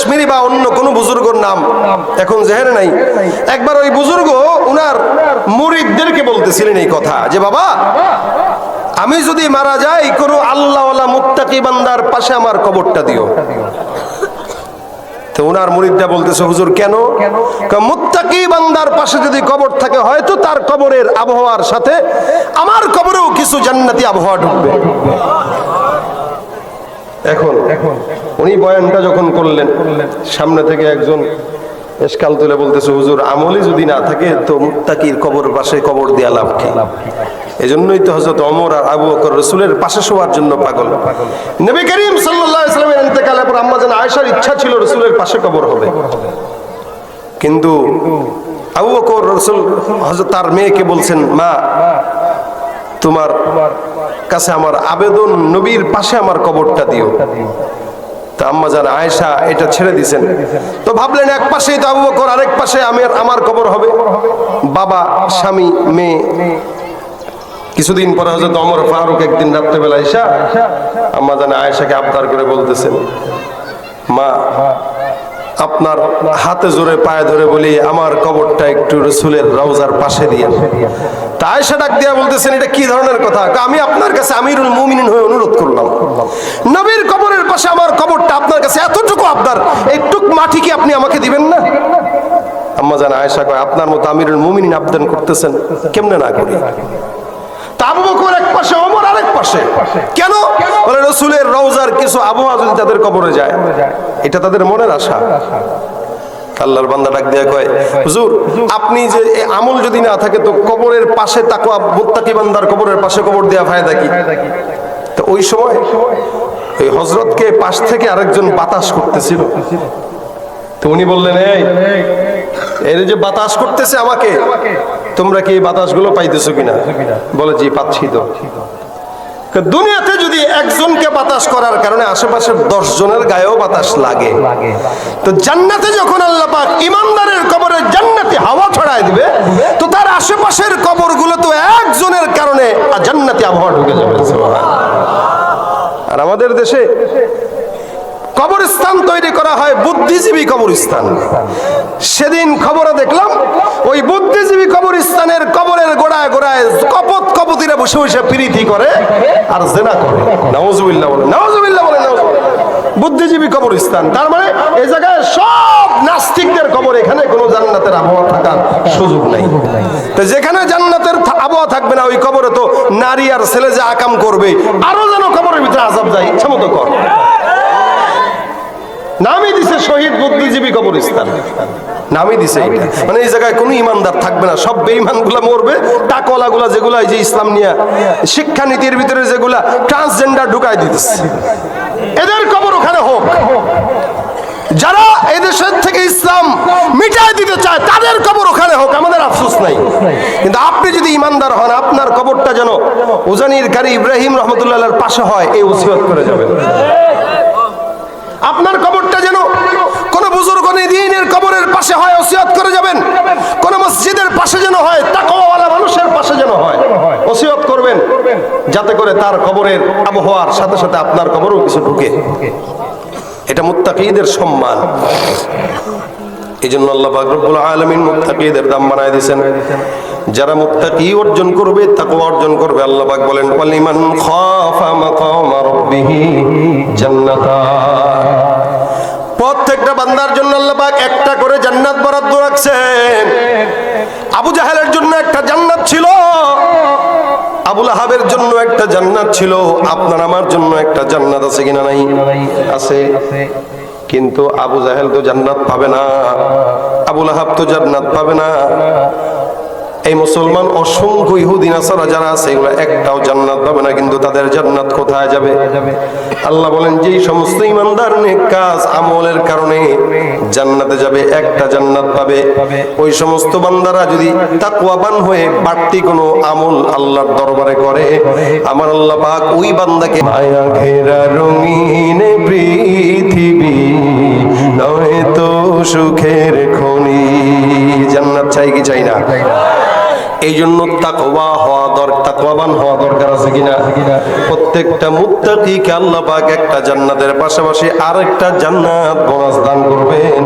কাশ্মীরি বা অন্য কোনো বুজুর্গর নাম এখন জেহেরে নাই। একবার ওই বুজুর্গ উনার মুরিদদেরকে বলতেছিলেন এই কথা যে, বাবা, আমি যদি মারা যাই, কোনো আল্লাহওয়ালা মুত্তাকি বান্দার পাশে আমার কবরটা দিও। তো ওনার মুরিদটা বলতেছে, হুজুর, কেন? মুত্তাকি বান্দার পাশে যদি কবর থাকে, হয়তো তার কবরের আবহাওয়ার সাথে আমার কবরেও কিছু জান্নাতি আবহাওয়া ঢুকবে। এখন এখন উনি বয়ানটা যখন করলেন, সামনে থেকে একজন এসকাল তুলে বলতেছে, হুজুর আমলি যদি না থাকে তো মুত্তাকির কবর পাশে কবর দেয়া লাভ কি? এজন্যই তো হযরত ওমর আর আবু বকর রাসূলের পাশে শোয়ার জন্য পাগল। নবী করিম সাল্লাল্লাহু আলাইহি সাল্লামের ইন্তেকালের পর আম্মা জান আয়েশার ইচ্ছা ছিল রাসূলের পাশে কবর হবে। কিন্তু আবু বকর রাসূল হযরত তার মেয়েকে বলছেন, মা, তোমার কাছে আমার আবেদন নবীর পাশে আমার কবরটা দিও। তা আম্মা জান, আয়েশা এটা ছেড়ে দিছেন। তো ভাবলেন এক পাশেই তো আবু বকর, আরেক পাশে আমার আমার কবর হবে। বাবা, স্বামী, মেয়ে। কিছুদিন পরে হয়তো অমর ফারুক একদিন রাত্রেবেলা আয়েশা, আম্মা জান আয়েশাকে আবদার করে বলতেছেন, মা আপনার হাতে জোরে পায়ে ধরে বলি, আমার কবরটা একটু রসুলের রওজার পাশে দিয়ে। তা আয়েশা ডাক দিয়া বলতেছেন, এটা কি ধরনের কথা? আমি আপনার কাছে আমিরুল মুমিনিন হয়ে অনুরোধ করলাম, নবীর কবরের পাশে আমার কবরটা আপনার কাছে এতটুকু আবদার এইটুক মাটি কি আপনি আমাকে দিবেন না? আম্মা জান আয়েশা কয়, আপনার মতো আমিরুল মুমিনিন আবদান করতেছেন, কেমনে না করি? তা এক পাশে, ওমর আরেক পাশে। কেন? বলে, রসুলের রওজার কিছু আবহাওয়া যদি তাদের কবরে যায়। এটা তাদের মনের আশা। আল্লাহর বান্দা ডাক দিয়া কয়, হুজুর, আপনি যে আমল যদি না থাকে তো কবরের পাশে তাকওয়া, মুত্তাকি বান্দার কবরের পাশে কবর দেয়া ফায়দা কি? তো ওই সময় ওই হজরতকে পাশ থেকে আরেকজন বাতাস করতেছিল। তো উনি বললেন, এই এর যে বাতাস করতেছে আমাকে, তোমরা কি এই বাতাসগুলো পাইতেছো কিনা? বলে, জি, পাচ্ছি তো। দুনিয়াতে যদি একজনকে বাতাস করার কারণে আশেপাশের দশ জনের গায়েও বাতাস লাগে। তো জান্নাতে যখন আল্লাহ পাক ইমানদারের কবরে জান্নাতি হাওয়া ছড়ায় দিবে তো তার আশেপাশের কবরগুলো তো একজনের কারণে জান্নাতি আবহাওয়া ঢুকে যাবে। আর আমাদের দেশে কবরস্থান তৈরি করা হয় বুদ্ধিজীবী কবরস্থান। সেদিন খবরে দেখলাম, ওই বুদ্ধিজীবী কবরস্থানের কবরের গোড়ায় গোড়ায় কপত কপতিরা বসে বসে প্রীতি করে আর জেনা করে। নওয়াজুবিল্লাহ বলে নওয়াজুবিল্লাহ বলে। বুদ্ধিজীবী কবরস্থান, তার মানে এই জায়গায় সব নাস্তিকদের কবর, এখানে কোনো জান্নাতের আবহাওয়া থাকার সুযোগ নাই। তো যেখানে জান্নাতের আবহাওয়া থাকবে না, ওই কবরে তো নারী আর ছেলে যে আকাম করবে, আরও যেন কবরের ভিতরে আজাব যায়, ইচ্ছা মতো কর। নামই দিছে শহীদ বুদ্ধিজীবী কবরস্থান। নামই দিছে এটা। মানে এই জায়গায় কোনো ইমানদার থাকবে না। সব বেঈমানগুলা মরবে। টাকলা গুলা যেগুলা এই যে ইসলাম নিয়ে শিক্ষানীতির ভিতরে যেগুলা ট্রান্সজেন্ডার ঢুকাই দিতেছে। এদের কবর ওখানে হোক। যারা এই দেশের থেকে ইসলাম মিটাই দিতে চায়, তাদের কবর ওখানে হোক। আমাদের আফসোস নাই। কিন্তু আপনি যদি ইমানদার হন, আপনার কবরটা যেন উজানির কারি ইব্রাহিম রহমতুল্লাহ পাশে হয় এই উসিয়ত করে যাবেন। আপনার কবরটা যেন দিনের কবরের পাশে হয় করে যাবেন। কোন মসজিদের পাশে যেন হয় তাকওয়ালা মানুষের পাশে যেন হয়, ওসিয়ত করবেন, যাতে করে তার কবরের আবহাওয়ার সাথে সাথে আপনার কবরও কিছু ঢুকে। এটা মুত্তাকিদের সম্মান। এই জন্য আল্লাহ পাক রব্বুল আলামিন মুত্তাকিদের দাম বানায় দিয়েছেন। যারা মুত্তাকি অর্জন করবে, তাকওয়া অর্জন করবে, আল্লাহ পাক বলেন, ওয়ালিমান খাফা মাকামা রাব্বিহি জান্নাতান প্রত্যেকটা বান্দার জন্য আল্লাহ পাক একটা করে জান্নাত বরাদ্দ আবু জাহেলের জন্য একটা জান্নাত ছিল। আবুল আহাবের জন্য একটা জান্নাত ছিল। আপনার আমার জন্য একটা জান্নাত আছে কিনা নাই? আছে। কিন্তু আবু জাহেল তো জান্নাত পাবে না। আবুল আহাব তো জান্নাত পাবে না। এই মুসলমান অসংখ্য ইহুদি নাসারা যারা আছে, এগুলো একটাও জান্নাত পাবে না। তাদের জান্নাত কোথায় যাবে? আল্লাহ বলেন, যেই সমস্ত ইমানদার, নেক কাজ, আমলের কারণে জান্নাতে যাবে, একটা জান্নাত পাবে। ওই সমস্ত বান্দারা যদি তাকওয়াবান হয়ে বাড়তি কোনো আমল আল্লাহর দরবারে করে, আমার আল্লাহ পাক ওই বান্দাকে মায়া ঘেরা রঙিন পৃথিবী জন্য তাকওয়া হওয়া দরকার তাকওয়াবান হওয়া দরকার আছে কিনা? প্রত্যেকটা মুত্তাকিকে আল্লাহ পাক একটা জান্নাতের পাশাপাশি আরেকটা জান্নাত বোনাস দান করবেন।